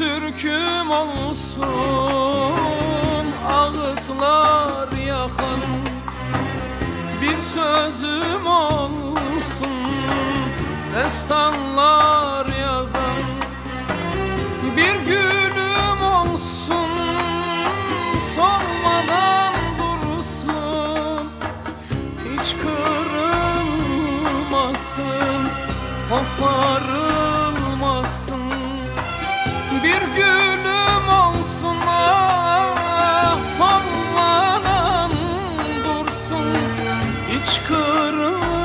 Türküm olsun ağıtlar yakan Bir sözüm olsun destanlar yazan. Bir gülüm olsun solmadan dursun. Hiç kırılmasın koparılmasın bir gülüm olsun ah sallanan dursun. Hiç kırılmasın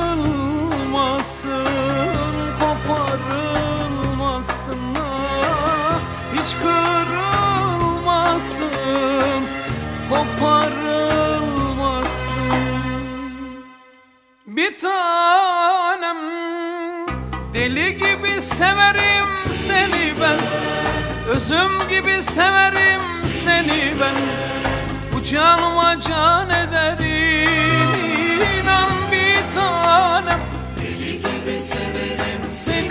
koparılmasın ah. Hiç kırılmasın koparılmasın. Bir tanem Deli gibi severim seni ben Özüm gibi severim seni ben. Bu canıma can ederim. İnan bir tanem. Deli gibi severim seni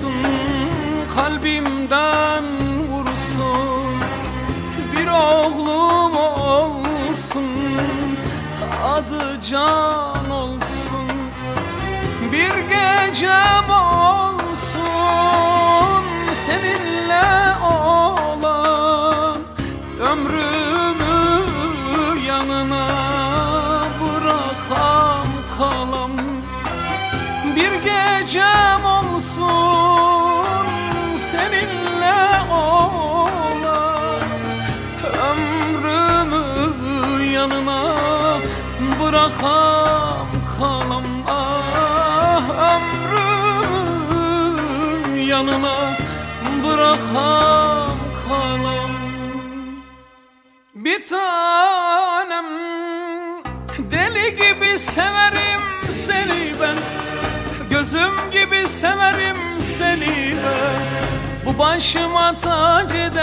olsun kalbimden vursun. Bir oğlum olsun adı can olsun. Bir gecem olsun seninle olan Ömrümü yanına bırakam kalam Ah ömrümü yanına bırakam kalam. Bir tanem Deli gibi severim seni ben Gözüm gibi severim seni ben Bu başıma tac ederim